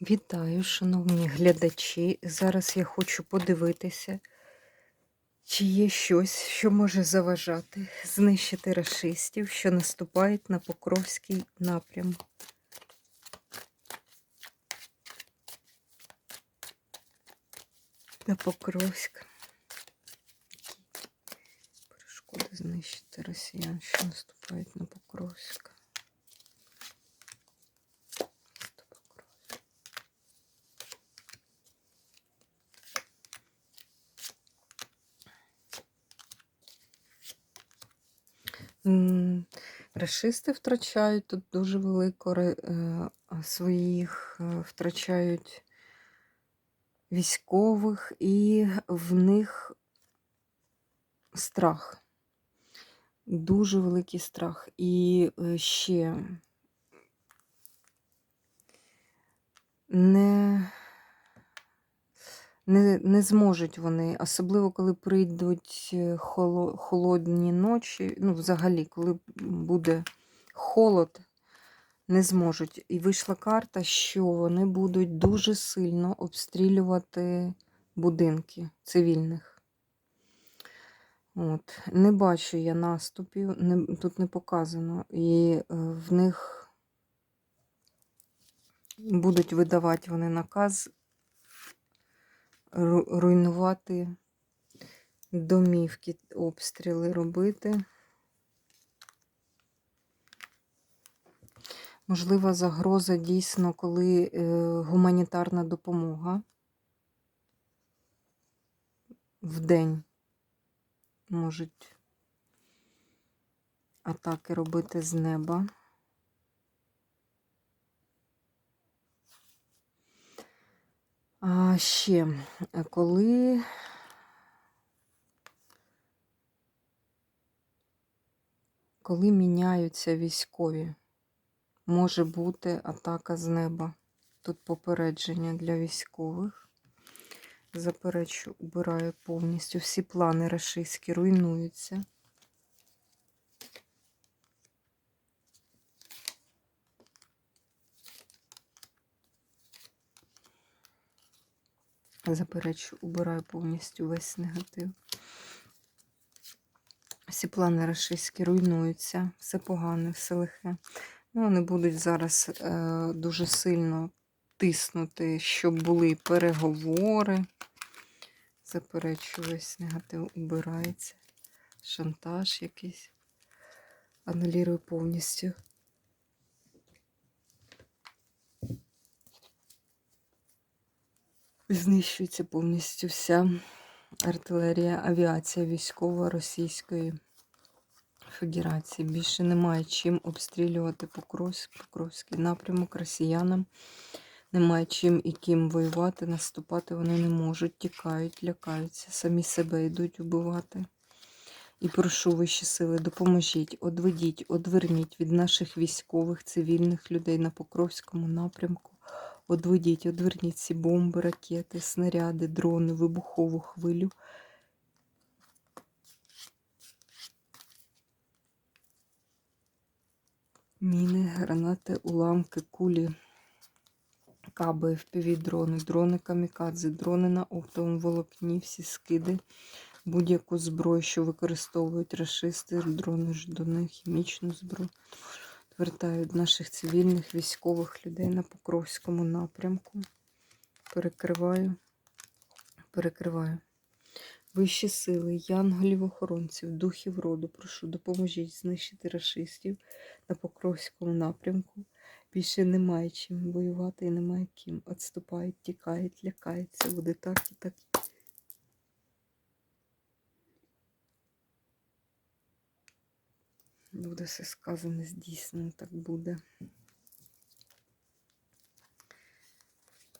Вітаю, шановні глядачі. Зараз я хочу подивитися, чи є щось, що може заважати знищити расистів, що наступають на Покровський напрям. На Покровськ. Перешкоди знищити росіян, що наступають на Покровськ. Рашисти втрачають тут дуже велико е, своїх, е, втрачають військових, і в них страх. Дуже великий страх. І е, ще не, не, не зможуть вони, особливо коли прийдуть е, холодні ночі, ну, взагалі, коли буде холод, не зможуть. І вийшла карта, що вони будуть дуже сильно обстрілювати будинки цивільних. От. Не бачу я наступів, не, тут не показано. І е, в них будуть видавати вони наказ руйнувати домівки, обстріли робити. Можлива загроза дійсно, коли е, гуманітарна допомога в день можуть атаки робити з неба. А ще, е, коли коли міняються військові, може бути атака з неба. Тут попередження для військових. Заперечу, убираю повністю. Всі плани рашистські руйнуються. Заперечу, убираю повністю весь негатив. Всі плани рашистські руйнуються, все погане, все лихе. Ну, вони будуть зараз е, дуже сильно тиснути, щоб були переговори. Заперечу, весь негатив убирається. Шантаж якийсь. Анулірую повністю. Знищується повністю вся артилерія, авіація військова Російської Федерації. Більше немає чим обстрілювати Покровськ, Покровський напрямок росіянам. Немає чим і ким воювати, наступати вони не можуть, тікають, лякаються, самі себе йдуть вбивати. І прошу вищі сили, допоможіть, одведіть, одверніть від наших військових, цивільних людей на Покровському напрямку. Одведіть, одверніть ці бомби, ракети, снаряди, дрони, вибухову хвилю. Міни, гранати, уламки, кулі, каби, впівдрони, дрони камікадзе, дрони на оптовому волокні, всі скиди, будь-яку зброю, що використовують рашисти, дрони ждуни, хімічну зброю. Звертають наших цивільних військових людей на Покровському напрямку. Перекриваю, перекриваю. Вищі сили, янголів-охоронців, духів роду, прошу, допоможіть знищити рашистів на Покровському напрямку. Більше немає чим воювати і немає ким. Отступають, тікають, лякаються. Буде так і так. Буде все сказане, здійснено, так буде.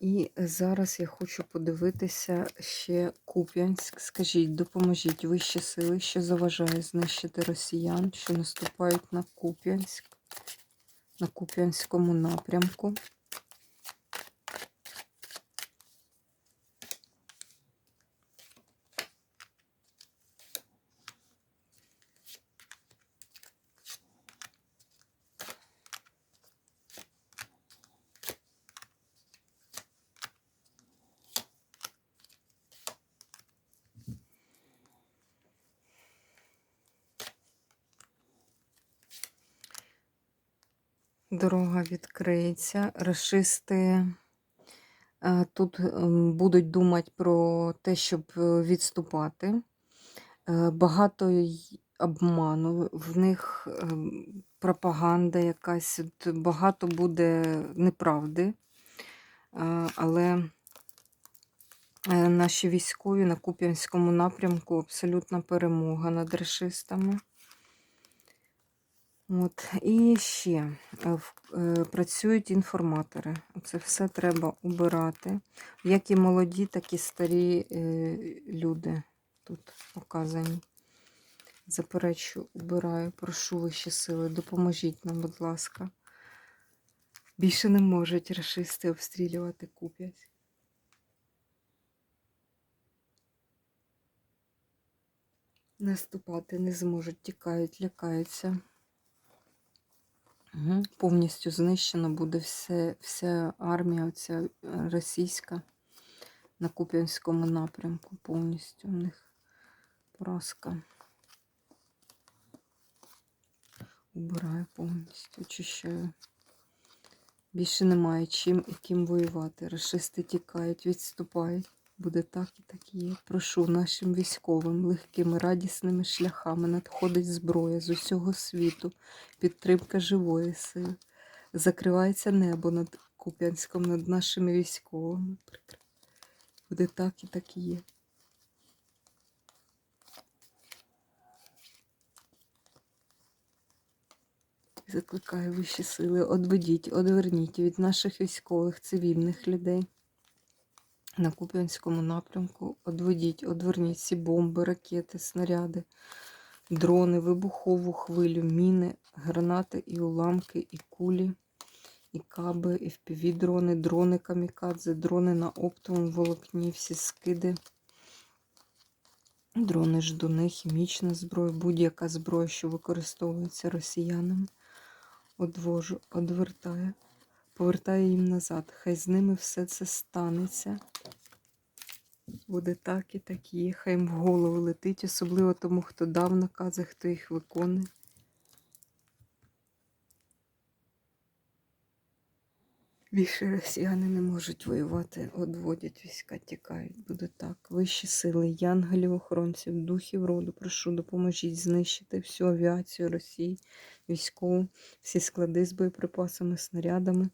І зараз я хочу подивитися ще Куп'янськ. Скажіть, допоможіть вищі сили, що заважає знищити росіян, що наступають на Куп'янськ, на Куп'янському напрямку. Дорога відкриється. Рашисти е, тут ем, будуть думати про те, щоб е, відступати. Е, Багато обману, в них пропаганда якась, багато буде неправди. Е, Але е, наші військові на Куп'янському напрямку абсолютна перемога над рашистами. От. І ще е, е, працюють інформатори. Це все треба убирати. Як і молоді, так і старі е, люди тут показані. Заперечу, убираю, прошу вищі сили, допоможіть нам, будь ласка. Більше не можуть рашисти обстрілювати Куп'янськ. Наступати не зможуть, тікають, лякаються. Угу. Повністю знищена буде все, вся армія оця е, російська на Куп'янському напрямку. Повністю у них поразка. Убираю повністю, очищаю. Більше немає чим і ким воювати. Рашисти тікають, відступають. Буде так і так є. Прошу нашим військовим легкими радісними шляхами надходить зброя з усього світу, підтримка живої сили. Закривається небо над Куп'янськом, над нашими військовими. Буде так і так є. Закликаю вищі сили, одведіть, одверніть від наших військових, цивільних людей на Куп'янському напрямку. Одведіть, одверніть всі бомби, ракети, снаряди, дрони, вибухову хвилю, міни, гранати і уламки, і кулі, і каби, і впівдрони, дрони камікадзе, дрони на оптовому волокні, всі скиди. Дрони ждуни, хімічна зброя, будь-яка зброя, що використовується росіянами одвожу, одвертаю, повертаю їм назад. Хай з ними все це станеться. Буде так і так є. Хай їм в голову летить, особливо тому, хто дав накази, хто їх виконує. Більше росіяни не можуть воювати, одводять війська, тікають. Буде так. Вищі сили, янголів, охоронців, духів роду, прошу, допоможіть знищити всю авіацію Росії, військову, всі склади з боєприпасами, снарядами.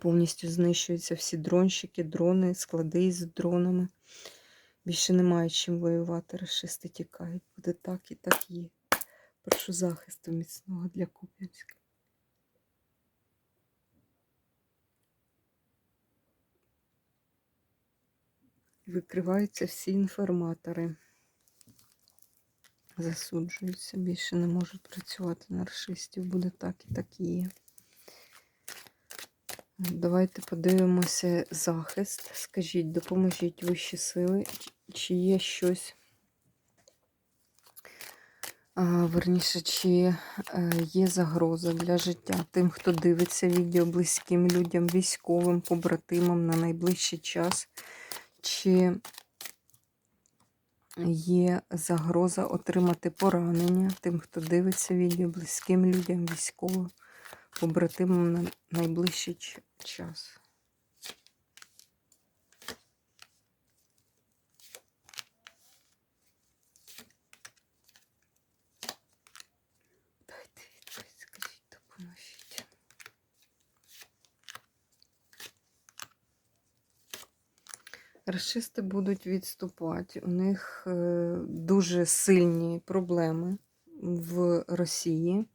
Повністю знищуються всі дронщики, дрони, склади з дронами. Більше немає чим воювати. Рашисти тікають. Буде так і так є. Прошу захисту міцного для Куп'янська. Викриваються всі інформатори. Засуджуються, більше не можуть працювати на расистів. Буде так і так і є. Давайте подивимося захист. Скажіть, допоможіть вищі сили, чи є щось. Верніше, чи е, є загроза для життя тим, хто дивиться відео близьким людям, військовим, побратимам на найближчий час, чи є загроза отримати поранення тим, хто дивиться відео близьким людям, військовим, побратимам на найближчий час. Дайте відповідь, скажіть, допоможіть. Расисти будуть відступати. У них е, дуже сильні проблеми в Росії.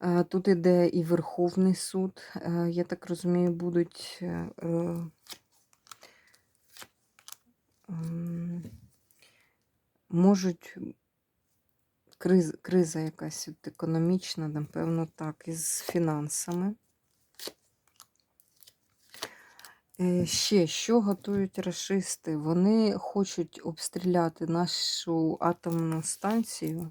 Е, Тут іде і Верховний суд. Е, Я так розумію, будуть можуть криза якась економічна, напевно, так, із фінансами. Е, Ще що готують рашисти? Вони хочуть обстріляти нашу атомну станцію,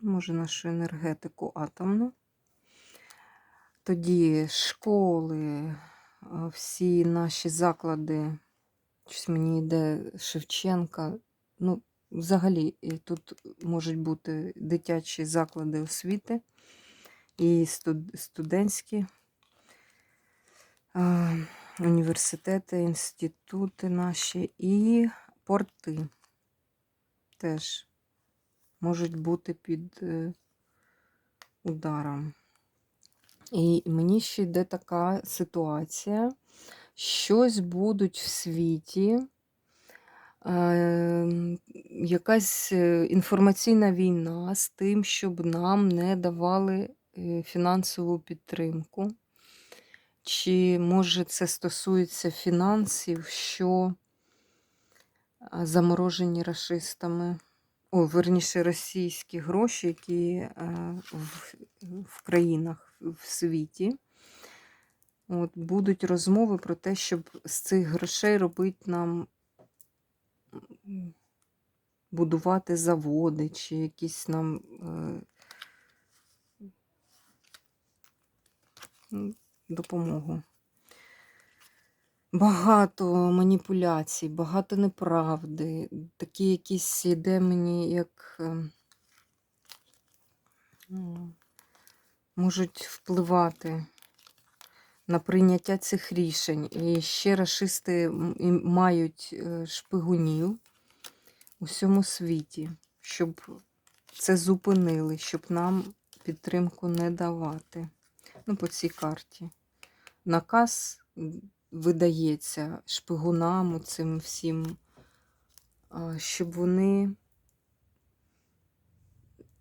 може, нашу енергетику атомну. Тоді школи, всі наші заклади, щось мені йде Шевченка, ну, взагалі тут можуть бути дитячі заклади освіти і студентські університети, інститути наші і порти теж можуть бути під е, ударом. І мені ще йде така ситуація. Щось будуть в світі, е, якась е, інформаційна війна з тим, щоб нам не давали фінансову підтримку. Чи може це стосується фінансів, що заморожені расистами, о, верніше, російські гроші, які е, в, в країнах в світі. От, будуть розмови про те, щоб з цих грошей робити нам будувати заводи, чи якісь нам е, м, допомогу. Багато маніпуляцій, багато неправди, такі якісь іде мені як е, можуть впливати на прийняття цих рішень. І ще і мають е, шпигунів у всьому світі, щоб це зупинили, щоб нам підтримку не давати. Ну, по цій карті. Наказ видається шпигунам, цим всім, щоб вони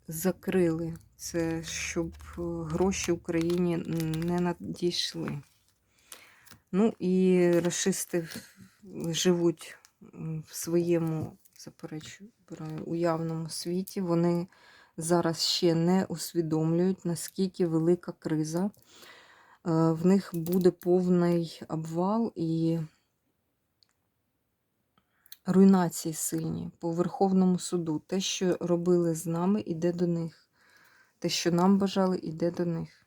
закрили це, щоб е, гроші Україні не надійшли. Ну і расисти живуть в своєму, заперечую, уявному світі. Вони зараз ще не усвідомлюють, наскільки велика криза. Е, В них буде повний обвал і руйнації сильні по Верховному суду. Те, що робили з нами, іде до них. Те, що нам бажали, іде до них.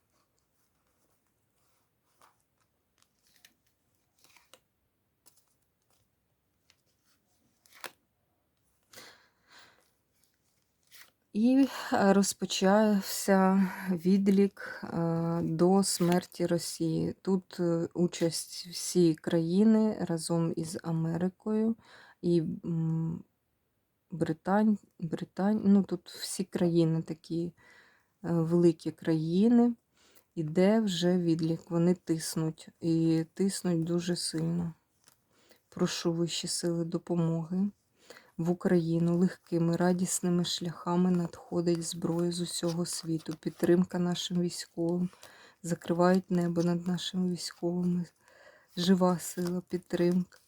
І е, розпочався відлік е, до смерті Росії. Тут е, участь всі країни разом із Америкою і Британь, Британь, ну тут всі країни такі великі країни. Іде вже відлік. Вони тиснуть і тиснуть дуже сильно. Прошу вищі сили допомоги. В Україну легкими радісними шляхами надходить зброя з усього світу. Підтримка нашим військовим. Закривають небо над нашими військовими. Жива сила, підтримка.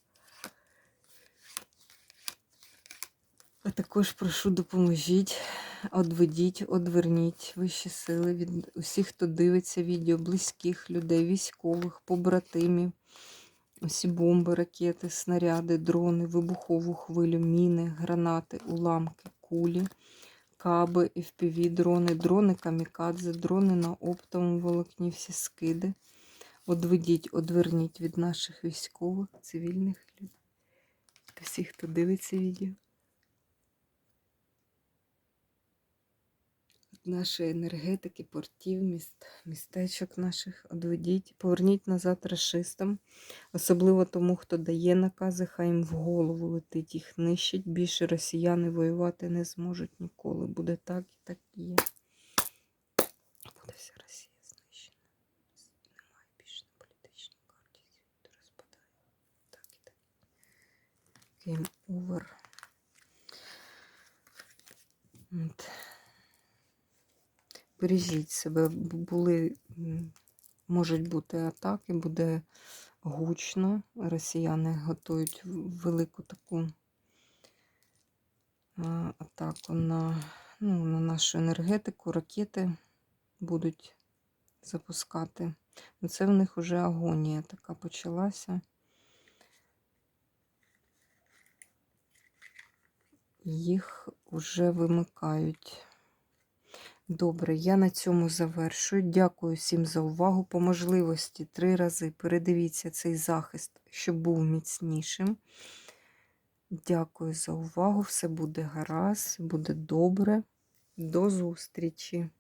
А також прошу допоможіть, одведіть, одверніть вищі сили від усіх, хто дивиться відео, близьких людей, військових, побратимів. Усі бомби, ракети, снаряди, дрони, вибухову хвилю, міни, гранати, уламки, кулі, каби, FPV, дрони, дрони камікадзе, дрони на оптовому волокні, всі скиди. Одведіть, одверніть від наших військових, цивільних людей. Та всіх, хто дивиться відео. Нашої енергетики, портів, міст, містечок наших одведіть, поверніть назад расистам, особливо тому, хто дає накази, хай їм в голову летить, їх нищить. Більше росіяни воювати не зможуть ніколи. Буде так і так і є. Буде вся Росія знищена. Немає більше на політичній карті світу розпадає. Так і так. Game over. Бережіть себе, були, можуть бути атаки, буде гучно. Росіяни готують велику таку атаку на, ну, на нашу енергетику, ракети будуть запускати. Ну, Це в них вже агонія така почалася. Їх вже вимикають. Добре, я на цьому завершую. Дякую всім за увагу. По можливості три рази передивіться цей захист, щоб був міцнішим. Дякую за увагу. Все буде гаразд, буде добре. До зустрічі!